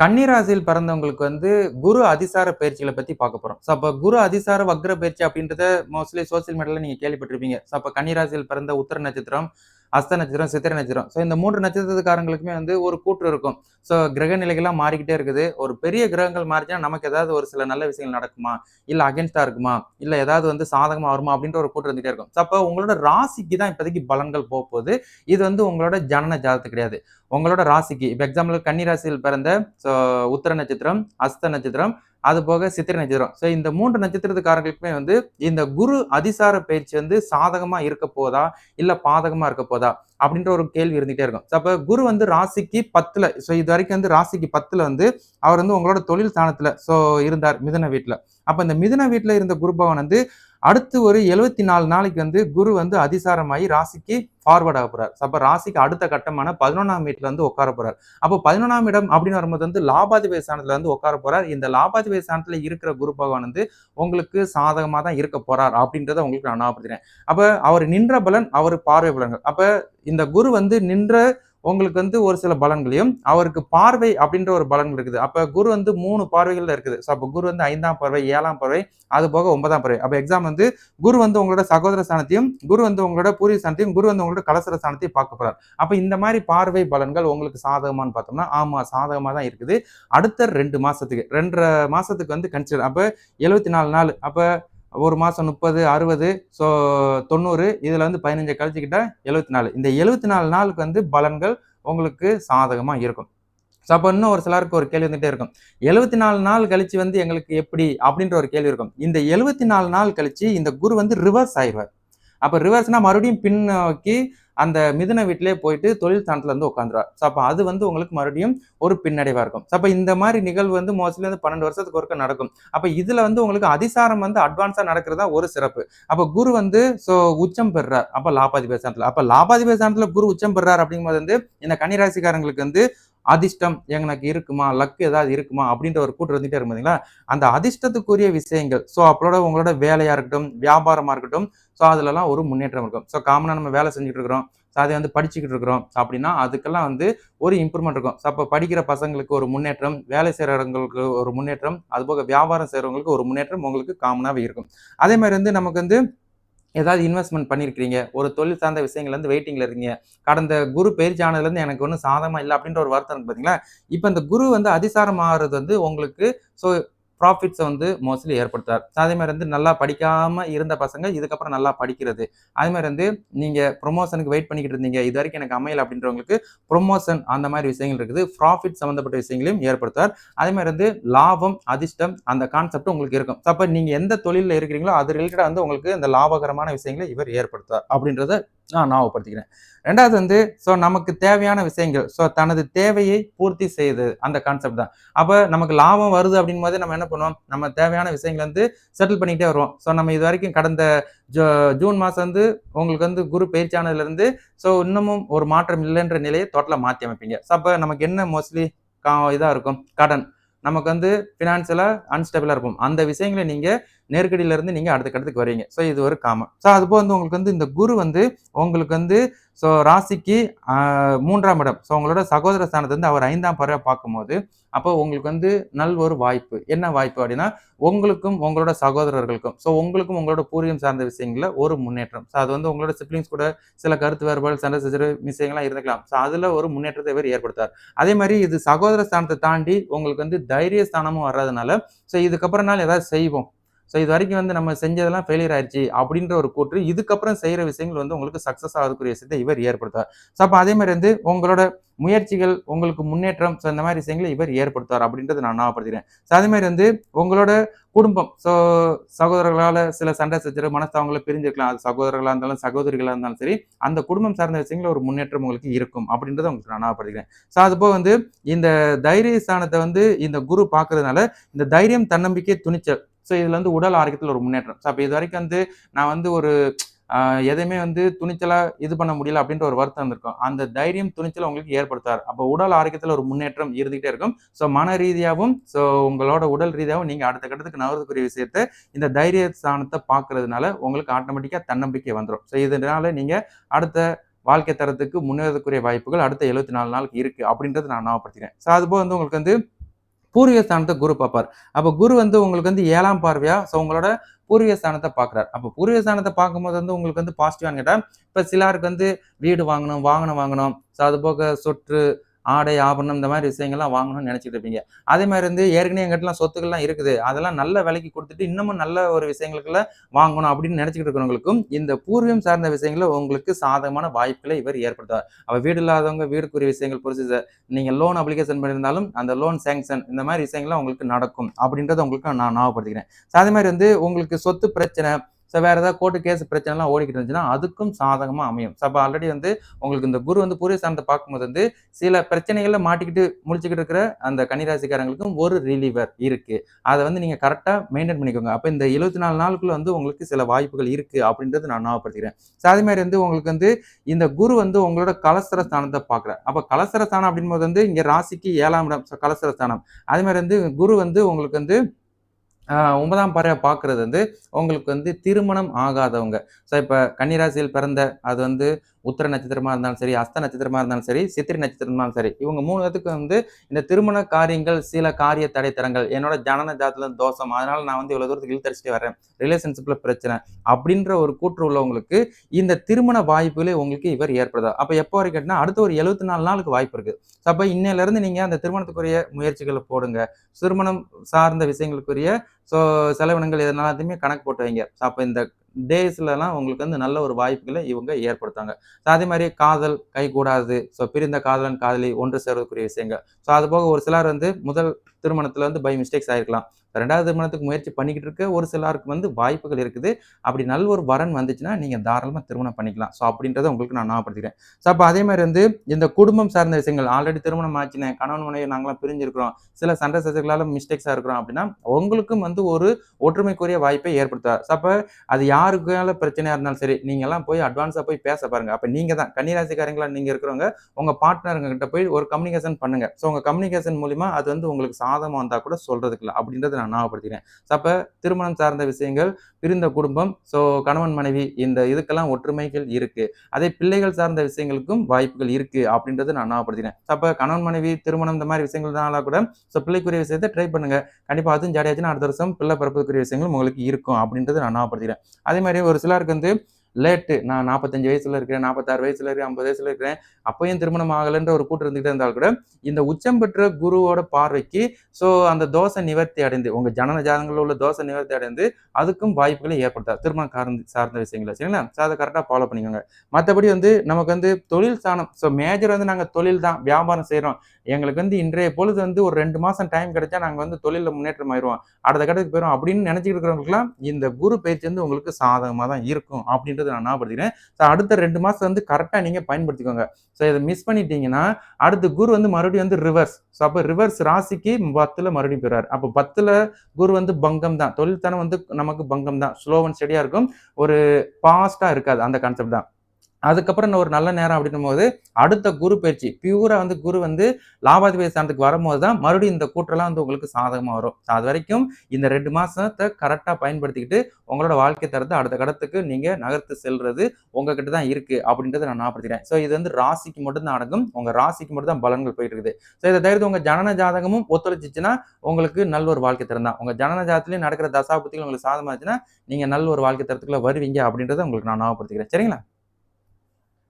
கன்னிராசியில் பிறந்தவங்களுக்கு வந்து குரு அதிசார பயிற்சிகளை பத்தி பார்க்க போறோம். ஸோ அப்போ குரு அதிசார வக்ர பயிற்சி அப்படின்றத மோஸ்ட்லி சோசியல் மீடியாவில் நீங்க கேள்விப்பட்டிருப்பீங்க. ஸோ அப்போ கன்னிராசியில் பிறந்த உத்தர நட்சத்திரம் அஸ்த நட்சத்திரம் சித்திர நட்சத்திரம். ஸோ இந்த மூன்று நட்சத்திரத்துக்காரங்களுக்குமே வந்து ஒரு கூற்று இருக்கும். ஸோ கிரக நிலைகள்லாம் மாறிக்கிட்டே இருக்குது. ஒரு பெரிய கிரகங்கள் மாறிச்சுன்னா நமக்கு ஏதாவது ஒரு சில நல்ல விஷயங்கள் நடக்குமா? இல்லை அகேன்ஸ்டா இருக்குமா? இல்லை ஏதாவது வந்து சாதகமாக வருமா? அப்படின்ற ஒரு கூற்று இருந்துகிட்டே இருக்கும். ஸோ அப்போ உங்களோட ராசிக்கு தான் இப்போதைக்கு பலன்கள் போக போகுது. இது வந்து உங்களோட ஜனன ஜாதத்து கிடையாது. உங்களோட ராசிக்கு இப்போ எக்ஸாம்பிள் கன்னி ராசியில் பிறந்த ஸோ உத்தர நட்சத்திரம் அஸ்த நட்சத்திரம் அது போக சித்திரை நட்சத்திரம். ஸோ இந்த மூன்று நட்சத்திரத்துக்காரங்களுக்குமே வந்து இந்த குரு அதிசார பயிற்சி வந்து சாதகமாக இருக்க போதா? இல்லை பாதகமாக இருக்க போதா? அப்படின்ற ஒரு கேள்வி இருந்துகிட்டே இருக்கும். ஸோ அப்போ குரு வந்து ராசிக்கு பத்தில் ஸோ இது வரைக்கும் வந்து ராசிக்கு பத்தில் வந்து அவர் வந்து உங்களோட தொழில் ஸ்தானத்தில் ஸோ இருந்தார் மிதன வீட்டில் அப்போ இந்த மிதன வீட்டில் இருந்த குரு பகவான் வந்து அடுத்து ஒரு எழுபத்தி நாலு நாளைக்கு வந்து குரு வந்து அதிசாரமாகி ராசிக்கு ஃபார்வர்ட் ஆக போறார். அப்போ ராசிக்கு அடுத்த கட்டமான பதினொன்றாம் வீட்டில் வந்து உட்கார போறார். அப்போ பதினொன்றாம் இடம் அப்படின்னு வரும்போது வந்து லாபாதிபதி ஸ்தானத்துல வந்து உட்கார போறார். இந்த லாபாதிபதி ஸ்தானத்துல இருக்கிற குரு பகவான் வந்து உங்களுக்கு சாதகமாக தான் இருக்க போறார் அப்படின்றத உங்களுக்கு நான் ஞாபகப்படுத்துறேன் அப்போ அவர் நின்ற பலன் அவர் பார்வை பலன்கள். அப்போ இந்த குரு வந்து நின்ற உங்களுக்கு வந்து ஒரு சில பலன்களையும் அவருக்கு பார்வை அப்படின்ற ஒரு பலன்கள் இருக்குது. அப்ப குரு வந்து மூணு பார்வைகளில் இருக்குது. ஸோ அப்போ குரு வந்து ஐந்தாம் பார்வை ஏழாம் பார்வை அது போக ஒன்பதாம் பார்வை. அப்போ எக்ஸாம் வந்து குரு வந்து உங்களோட சகோதர ஸ்தானத்தையும் குரு வந்து உங்களோட பூர்வீக ஸ்தானத்தையும் குரு வந்து உங்களோட கலசர ஸ்தானத்தையும் பார்க்க போறார். அப்ப இந்த மாதிரி பார்வை பலன்கள் உங்களுக்கு சாதகமானு பார்த்தோம்னா ஆமா சாதகமா தான் இருக்குது. அடுத்த ரெண்டு மாசத்துக்கு ரெண்டரை மாசத்துக்கு வந்து கன்சிடர் அப்ப எழுபத்தி நாலு நாள் அப்போ ஒரு மாதம் முப்பது அறுபது ஸோ தொண்ணூறு இதில் வந்து பதினஞ்சு கழிச்சுக்கிட்ட எழுபத்தி நாலு இந்த எழுபத்தி நாலு நாளுக்கு வந்து பலன்கள் உங்களுக்கு சாதகமாக இருக்கும். ஸோ அப்போ இன்னும் ஒரு சிலருக்கு ஒரு கேள்வி வந்துகிட்டே இருக்கும். எழுபத்தி நாலு நாள் கழிச்சு வந்து எங்களுக்கு எப்படி? அப்படின்ற ஒரு கேள்வி இருக்கும். இந்த எழுபத்தி நாலு நாள் கழிச்சு இந்த குரு வந்து ரிவர்ஸ் ஆயிடுவார். அப்போ ரிவர்ஸ்னால் மறுபடியும் பின்னோக்கி அந்த மிதுன வீட்டிலே போயிட்டு தொழில் ஸ்தானத்துல இருந்து உட்காந்துருவார் ஸோ அப்போ அது வந்து உங்களுக்கு மறுபடியும் ஒரு பின்னடைவாக இருக்கும். ஸோ அப்போ இந்த மாதிரி நிகழ்வு வந்து மோஸ்ட்லி வந்து பன்னெண்டு வருஷத்துக்கு ஒருக்க நடக்கும். அப்போ இதில் வந்து உங்களுக்கு அதிசாரம் வந்து அட்வான்ஸாக நடக்கிறதா ஒரு சிறப்பு. அப்போ குரு வந்து ஸோ உச்சம் பெறுறார். அப்போ லாபாதிபதி ஸ்தானத்துல. அப்போ லாபாதிபதி ஸ்தானத்துல குரு உச்சம் பெறார் அப்படிங்கும்போது வந்து இந்த கன்னிராசிக்காரங்களுக்கு வந்து அதிர்ஷ்டம் எனக்கு இருக்குமா? லக்கு ஏதாவது இருக்குமா? அப்படின்ற ஒரு கூட்டு வந்துட்டே இருக்கும் அந்த அதிர்ஷ்டத்துக்குரிய விஷயங்கள். ஸோ அப்பளோட உங்களோட வேலையாக இருக்கட்டும் வியாபாரமாக இருக்கட்டும் ஸோ அதுலலாம் ஒரு முன்னேற்றம் இருக்கும். ஸோ காமனாக நம்ம வேலை செஞ்சுட்டு இருக்கிறோம். ஸோ அதை வந்து படிச்சுக்கிட்டு இருக்கிறோம். அப்படின்னா அதுக்கெல்லாம் வந்து ஒரு இம்ப்ரூவ்மெண்ட் இருக்கும். ஸோ அப்போ படிக்கிற பசங்களுக்கு ஒரு முன்னேற்றம் வேலை செய்கிறவங்களுக்கு ஒரு முன்னேற்றம் அதுபோக வியாபாரம் செய்கிறவங்களுக்கு ஒரு முன்னேற்றம் உங்களுக்கு காமனாகவே இருக்கும். அதே மாதிரி வந்து நமக்கு வந்து ஏதாவது இன்வெஸ்ட்மெண்ட் பண்ணியிருக்கிறீங்க ஒரு தொழில் சார்ந்த விஷயங்கள்லேருந்து வெயிட்டிங்கில் இருக்கீங்க கடந்த குரு பயிற்சி ஆனதுலேருந்து எனக்கு ஒன்றும் சாதமாக இல்லை அப்படின்ற ஒரு வருத்தம் பார்த்தீங்களா இப்போ இந்த குரு வந்து அதிசாரம் ஆகிறது வந்து உங்களுக்கு ஸோ ப்ராஃபிட்ஸை வந்து மோஸ்ட்லி ஏற்படுத்தார் அதே மாதிரி வந்து நல்லா படிக்காமல் இருந்த பசங்க இதுக்கப்புறம் நல்லா படிக்கிறது. அதே மாதிரி வந்து நீங்கள் ப்ரொமோஷனுக்கு வெயிட் பண்ணிக்கிட்டு இருந்தீங்க இது வரைக்கும் எனக்கு அமையல அப்படின்றவங்களுக்கு ப்ரொமோஷன் அந்த மாதிரி விஷயங்கள் இருக்குது. ப்ராஃபிட் சம்மந்தப்பட்ட விஷயங்களையும் ஏற்படுத்தார் அதே மாதிரி வந்து லாபம் அதிர்ஷ்டம் அந்த கான்செப்ட் உங்களுக்கு இருக்கும். அப்போ நீங்கள் எந்த தொழிலில் இருக்கிறீங்களோ அது ரிலேட்டடாக வந்து உங்களுக்கு இந்த லாபகரமான விஷயங்களை இவர் ஏற்படுத்தார் அப்படின்றத நான் ஞாபகப்படுத்திக்கிறேன். ரெண்டாவது வந்து ஸோ நமக்கு தேவையான விஷயங்கள் ஸோ தனது தேவையை பூர்த்தி செய்யுது அந்த கான்செப்ட் தான். அப்போ நமக்கு லாபம் வருது அப்படின் போது நம்ம என்ன பண்ணுவோம்? நம்ம தேவையான விஷயங்கள் வந்து செட்டில் பண்ணிக்கிட்டே வருவோம். ஸோ நம்ம இது வரைக்கும் கடந்த ஜூ ஜூன் மாதம் வந்து உங்களுக்கு வந்து குரு பயிற்சியானதுலேருந்து ஸோ இன்னமும் ஒரு மாற்றம் இல்லைன்ற நிலையை டோட்டலாக மாற்றி அமைப்பீங்க. ஸோ அப்போ நமக்கு என்ன மோஸ்ட்லி கா இதாக இருக்கும்? கடன். நமக்கு வந்து ஃபினான்ஷியலாக அன்ஸ்டபிளாக இருக்கும். அந்த விஷயங்களை நீங்கள் நெருக்கடியிலேருந்து நீங்கள் அடுத்த கட்டத்துக்கு வரீங்க ஸோ இது ஒரு காமன் ஸோ அதுபோல் வந்து உங்களுக்கு வந்து இந்த குரு வந்து உங்களுக்கு வந்து ஸோ ராசிக்கு மூன்றாம் இடம். ஸோ உங்களோட சகோதர ஸ்தானத்தை வந்து அவர் ஐந்தாம் பறவை பார்க்கும்போது அப்போ உங்களுக்கு வந்து நல் ஒரு வாய்ப்பு. என்ன வாய்ப்பு அப்படின்னா உங்களுக்கும் உங்களோட சகோதரர்களுக்கும் ஸோ உங்களுக்கும் உங்களோட பூர்வீகம் சார்ந்த விஷயங்களில் ஒரு முன்னேற்றம். ஸோ அது வந்து உங்களோட சிப்ளிங்ஸ் கூட சில கருத்து வேறுபாடு சண்டை சிறு விஷயங்கள்லாம் இருந்துக்கலாம். ஸோ அதில் ஒரு முன்னேற்றத்தை இவர் ஏற்படுத்தார் அதே மாதிரி இது சகோதர ஸ்தானத்தை தாண்டி உங்களுக்கு வந்து தைரிய ஸ்தானமும் வர்றதுனால ஸோ இதுக்கப்புறம் ஏதாவது செய்வோம். ஸோ இது வரைக்கும் வந்து நம்ம செஞ்சதெல்லாம் ஃபெயிலியர் ஆயிடுச்சு அப்படின்ற ஒரு கூற்று. இதுக்கப்புறம் செய்கிற விஷயங்கள் வந்து உங்களுக்கு சக்ஸஸ் ஆகக்கூடிய விஷயத்தை இவர் ஏற்படுத்தார் ஸோ அப்போ அதே மாதிரி வந்து உங்களோட முயற்சிகள் உங்களுக்கு முன்னேற்றம் ஸோ இந்த மாதிரி விஷயங்களை இவர் ஏற்படுத்துவார் அப்படின்றத நான் ஞாபகப்படுத்துகிறேன் ஸோ அதே மாதிரி வந்து உங்களோட குடும்பம் ஸோ சகோதரர்களால் சில சண்டை சச்சரவு மனஸ்தாவங்களை பிரிஞ்சிருக்கலாம். அது சகோதரர்களாக இருந்தாலும் சகோதரிகளாக இருந்தாலும் சரி அந்த குடும்பம் சார்ந்த விஷயங்கள ஒரு முன்னேற்றம் உங்களுக்கு இருக்கும் அப்படின்றத உங்களுக்கு நான் ஞாபகப்படுத்துகிறேன் ஸோ அதுபோக வந்து இந்த தைரிய ஸ்தானத்தை வந்து இந்த குரு பார்க்கறதுனால இந்த தைரியம் தன்னம்பிக்கை துணிச்சல் ஸோ இதில் வந்து உடல் ஆரோக்கியத்தில் ஒரு முன்னேற்றம். ஸோ அப்போ இது வரைக்கும் வந்து நான் வந்து ஒரு எதையுமே வந்து துணிச்சலாக இது பண்ண முடியல அப்படின்ற ஒரு வருத்தம் இருந்திருக்கும். அந்த தைரியம் துணிச்சலை உங்களுக்கு ஏற்படுத்தார் அப்போ உடல் ஆரோக்கியத்தில் ஒரு முன்னேற்றம் இருந்துகிட்டே இருக்கும். ஸோ மன ரீதியாகவும் ஸோ உங்களோட உடல் ரீதியாகவும் நீங்கள் அடுத்த கட்டத்துக்கு நகரத்துக்குரிய விஷயத்தை இந்த தைரிய ஸ்தானத்தை பார்க்கறதுனால உங்களுக்கு ஆட்டோமேட்டிக்காக தன்னம்பிக்கை வந்துடும் ஸோ இதனால நீங்கள் அடுத்த வாழ்க்கை தரத்துக்கு முன்னேறதுக்குரிய வாய்ப்புகள் அடுத்த எழுபத்தி நாலு நாளுக்கு இருக்குது அப்படின்றத நான் ஞாபகப்படுத்திக்கிறேன். ஸோ அதுபோல் வந்து உங்களுக்கு வந்து பூர்வீக ஸ்தானத்தை குரு பார்ப்பார். அப்போ குரு வந்து உங்களுக்கு வந்து ஏழாம் பார்வையா? ஸோ உங்களோட பூர்வீக ஸ்தானத்தை பார்க்குறாரு. அப்போ பூர்வீக ஸ்தானத்தை பார்க்கும்போது வந்து உங்களுக்கு வந்து பாசிட்டிவான கேட்டால் இப்போ சிலருக்கு வந்து வீடு வாங்கணும் வாகனம் வாங்கணும். ஸோ அது போக சொற்று ஆடை ஆபரணம் இந்த மாதிரி விஷயங்கள்லாம் வாங்கணும்னு நினச்சிட்டு இருப்பீங்க. அதே மாதிரி வந்து ஏற்கனவே எங்கிட்டலாம் சொத்துக்கள்லாம் இருக்குது. அதெல்லாம் நல்ல விலைக்கு கொடுத்துட்டு இன்னமும் நல்ல ஒரு விஷயங்களுக்குள்ள வாங்கணும் அப்படின்னு நினச்சிக்கிட்டு இருக்கிறவங்களுக்கும் இந்த பூர்வீகம் சார்ந்த விஷயங்கள உங்களுக்கு சாதகமான வாய்ப்புகளை இவர் ஏற்படுத்துவார். அப்ப வீடு இல்லாதவங்க வீடுக்குரிய விஷயங்கள் பொறுத்து நீங்கள் லோன் அப்ளிகேஷன் பண்ணியிருந்தாலும் அந்த லோன் சேங்ஷன் இந்த மாதிரி விஷயங்கள்லாம் உங்களுக்கு நடக்கும் அப்படின்றத உங்களுக்கு நான் ஞாபகப்படுத்திக்கிறேன். அதே மாதிரி வந்து உங்களுக்கு சொத்து பிரச்சனை ஸோ வேறு ஏதாவது கோர்ட்டு கேஸ் பிரச்சனைலாம் ஓடிக்கிட்டு இருந்துச்சுன்னா அதுக்கும் சாதகமாக அமையும். ஸோ அப்போ ஆல்ரெடி வந்து உங்களுக்கு இந்த குரு வந்து பூரிய ஸ்தானத்தை பார்க்கும்போது வந்து சில பிரச்சனைகளில் மாட்டிக்கிட்டு முடிச்சுக்கிட்டு இருக்கிற அந்த கன்னிராசிக்காரங்களுக்கும் ஒரு ரிலீவர் இருக்குது அதை வந்து நீங்கள் கரெக்டாக மெயின்டைன் பண்ணிக்கோங்க. அப்போ இந்த எழுபத்தி நாலு நாளுக்குள்ளே வந்து உங்களுக்கு சில வாய்ப்புகள் இருக்குது அப்படின்றது நான் ஞாபகப்படுத்திக்கிறேன். ஸோ அதே மாதிரி வந்து உங்களுக்கு வந்து இந்த குரு வந்து உங்களோட கலசர ஸ்தானத்தை பார்க்குறேன் அப்போ கலசர ஸ்தானம் அப்படின்போது வந்து இங்கே ராசிக்கு ஏழாம் இடம். கலசர ஸ்தானம். அதே மாதிரி வந்து குரு வந்து உங்களுக்கு வந்து ஒன்பதாம் பறவை பார்க்குறது வந்து உங்களுக்கு வந்து திருமணம் ஆகாதவங்க. ஸோ இப்போ கன்னிராசியில் பிறந்த அது வந்து உத்திர நட்சத்திரமாக இருந்தாலும் சரி அஸ்த நட்சத்திரமாக இருந்தாலும் சரி சித்திரை நட்சத்திரமா இருந்தாலும் சரி இவங்க மூணு பேத்துக்கு வந்து இந்த திருமண காரியங்கள் சில காரிய தடை தரங்கள் என்னோட ஜனன ஜாதத்தில் தோஷம் அதனால் நான் வந்து இவ்வளோ தூரத்துக்கு இழுத்தடிச்சிட்டு வரேன் ரிலேஷன்ஷிப்பில் பிரச்சனை அப்படின்ற ஒரு கூற்று உள்ளவங்களுக்கு இந்த திருமண வாய்ப்புகளே உங்களுக்கு இவர் ஏற்படுதா? அப்போ எப்போ வரைக்கும் கேட்டினா அடுத்த ஒரு எழுபத்தி நாலு நாளுக்கு வாய்ப்பு இருக்குது ஸோ அப்போ இன்னிலேருந்து நீங்கள் அந்த திருமணத்துக்குரிய முயற்சிகளை போடுங்க. திருமணம் சார்ந்த விஷயங்களுக்குரிய ஸோ செலவினங்கள் இதெல்லாத்தையுமே கணக்கு போட்டு வைங்க. அப்போ இந்த டேஸ்லலாம் உங்களுக்கு வந்து நல்ல ஒரு வாய்ப்புகளை இவங்க ஏற்படுத்தாங்க ஸோ அதே மாதிரி காதல் கை கூடாது ஸோ பிரிந்த காதலன் காதலி ஒன்று சேர்வதற்குரிய விஷயங்கள். ஸோ அது போக ஒரு சிலர் வந்து முதல் திருமணத்தில் வந்து பை மிஸ்டேக்ஸ் ஆயிருக்கலாம். ரெண்டாவது திருமணத்துக்கு முயற்சி பண்ணிக்கிட்டு இருக்க ஒரு சிலருக்கு வந்து வாய்ப்புகள் இருக்குது. அப்படி நல்ல ஒரு வரன் வந்துச்சுன்னா நீங்கள் தாராளமாக திருமணம் பண்ணிக்கலாம். ஸோ அப்படின்றத உங்களுக்கு நான் ஞாபகப்படுத்திக்கிறேன். ஸோ அப்போ அதே மாதிரி வந்து இந்த குடும்பம் சார்ந்த விஷயங்கள் ஆல்ரெடி திருமணம் ஆச்சுன்னு கணவன் மனைவி நாங்களாம் பிரிஞ்சிருக்கிறோம். சில சண்டை சச்சரவுகளால் மிஸ்டேக்ஸாக இருக்கிறோம் அப்படின்னா உங்களுக்கும் வந்து ஒரு ஒற்றுமைக்குரிய வாய்ப்பை ஏற்படுத்துவார். ஸோ அப்போ அது யாருக்கால பிரச்சனையாக இருந்தாலும் சரி நீங்கள்லாம் போய் அட்வான்ஸாக போய் பேச பாருங்க. அப்போ நீங்கள் தான் கன்னிராசிக்காரங்களா நீங்கள் இருக்கிறவங்க உங்கள் பார்ட்னருங்கிட்ட போய் ஒரு கம்யூனிகேஷன் பண்ணுங்க. ஸோ உங்கள் கம்யூனிகேஷன் மூலிமா அது வந்து உங்களுக்கு சாதகமாக வந்தால் கூட சொல்கிறதுக்கு இல்லை அப்படின்றத நான் ஞாபகப்படுத்திக்கிறேன். ஸோ அப்போ திருமணம் சார்ந்த விஷயங்கள் பிரிந்த குடும்பம் ஸோ கணவன் மனைவி இந்த இதுக்கெல்லாம் ஒற்றுமைகள் இருக்கு. அதே பிள்ளைகள் சார்ந்த விஷயங்களுக்கும் வாய்ப்புகள் இருக்கு அப்படின்றத நான் ஞாபகப்படுத்தினேன் அப்போ கணவன் மனைவி திருமணம் இந்த மாதிரி விஷயங்கள்னால கூட ஸோ பிள்ளைக்குரிய விஷயத்தை ட்ரை பண்ணுங்க. கண்டிப்பாக அதுவும் ஜாடியாச்சுன்னா அடுத்த வருஷம் பிள்ளை பிறப்பதற்குரிய விஷயங்களும் உங்களுக்கு இருக்கும் அப்படின்றத நான் ஞாபகப்படுத்திக்கிறேன். அதே மாதிரி ஒரு சிலருக்கு வந்து லேட்டு. நான் நாற்பத்தஞ்சு வயசுல இருக்கிறேன் நாற்பத்தாறு வயசுல இருக்கிறேன் ஐம்பது வயசுல இருக்கிறேன். அப்பயும் திருமணம் ஆகலைன்ற ஒரு கூட்டு இருந்துகிட்டே இருந்தால் கூட இந்த உச்சம் பெற்ற குருவோட பார்வைக்கு ஸோ அந்த தோசை நிவர்த்தி அடைந்து உங்க ஜனன ஜாதங்களில் உள்ள தோசை நிவர்த்தி அடைந்து அதுக்கும் வாய்ப்புகளை ஏற்படுத்தார் திருமணம் சார்ந்த சார்ந்த விஷயங்கள சரிங்களா? ஸோ அதை கரெக்டாக ஃபாலோ பண்ணிக்கோங்க. மற்றபடி வந்து நமக்கு வந்து தொழில் சாணம் ஸோ மேஜர் வந்து நாங்கள் தொழில் தான் வியாபாரம் செய்கிறோம் எங்களுக்கு வந்து இன்றைய பொழுது வந்து ஒரு ரெண்டு மாதம் டைம் கிடைச்சா நாங்கள் வந்து தொழிலில் முன்னேற்றம் ஆயிடுவோம் அடுத்த கட்டத்துக்கு போயிடும் அப்படின்னு நினச்சிட்டு இருக்கிறவங்களுக்குலாம் இந்த குரு பயிற்சி வந்து உங்களுக்கு சாதகமாக தான் இருக்கும் அப்படின்றது நான் ஞாபகப்படுத்திக்கிறேன். ஸோ அடுத்த ரெண்டு மாதம் வந்து கரெக்டாக நீங்கள் பயன்படுத்திக்கோங்க. ஸோ இதை மிஸ் பண்ணிட்டீங்கன்னா அடுத்து குரு வந்து மறுபடியும் வந்து ரிவர்ஸ் ஸோ அப்போ ரிவர்ஸ் ராசிக்கு பத்தில் மறுபடியும் போயிடுறார். அப்போ பத்தில் குரு வந்து பங்கம் தான். தொழில்தனம் வந்து நமக்கு பங்கம் தான். ஸ்லோ அண்ட் ஸ்டடியாக இருக்கும். ஒரு ஃபாஸ்ட்டாக இருக்காது அந்த கான்செப்ட் தான். அதுக்கப்புறம் ஒரு நல்ல நேரம் அப்படின்னும் போது அடுத்த குரு பயிற்சி பியூரா வந்து குரு வந்து லாபாதிபதி ஸ்தானத்துக்கு வரும்போது தான் மறுபடியும் இந்த கூற்றெல்லாம் வந்து உங்களுக்கு சாதகமாக வரும். அது வரைக்கும் இந்த ரெண்டு மாசத்தை கரெக்டாக பயன்படுத்திக்கிட்டு உங்களோட வாழ்க்கை தரத்தை அடுத்த கடத்துக்கு நீங்க நகர்த்து செல்றது உங்ககிட்ட தான் இருக்கு அப்படின்றத நான் ஞாபகப்படுத்திக்கிறேன். ஸோ இது வந்து ராசிக்கு மட்டும் தான் அடங்கும். உங்க ராசிக்கு மட்டும் தான் பலன்கள் போயிட்டு இருக்குது. ஸோ இதை தவிர்த்து உங்க ஜனன ஜாதகமும் ஒத்துழைச்சிச்சுன்னா உங்களுக்கு நல்ல ஒரு வாழ்க்கை தரம் தான். உங்க ஜனன ஜாதத்துலேயும் நடக்கிற தசாபத்திகள் உங்களுக்கு சாதமாச்சுன்னா நீங்க நல்ல ஒரு வாழ்க்கை தரத்துக்குள்ள வருவீங்க அப்படின்றத உங்களுக்கு நான் ஞாபகப்படுத்திக்கிறேன். சரிங்களா?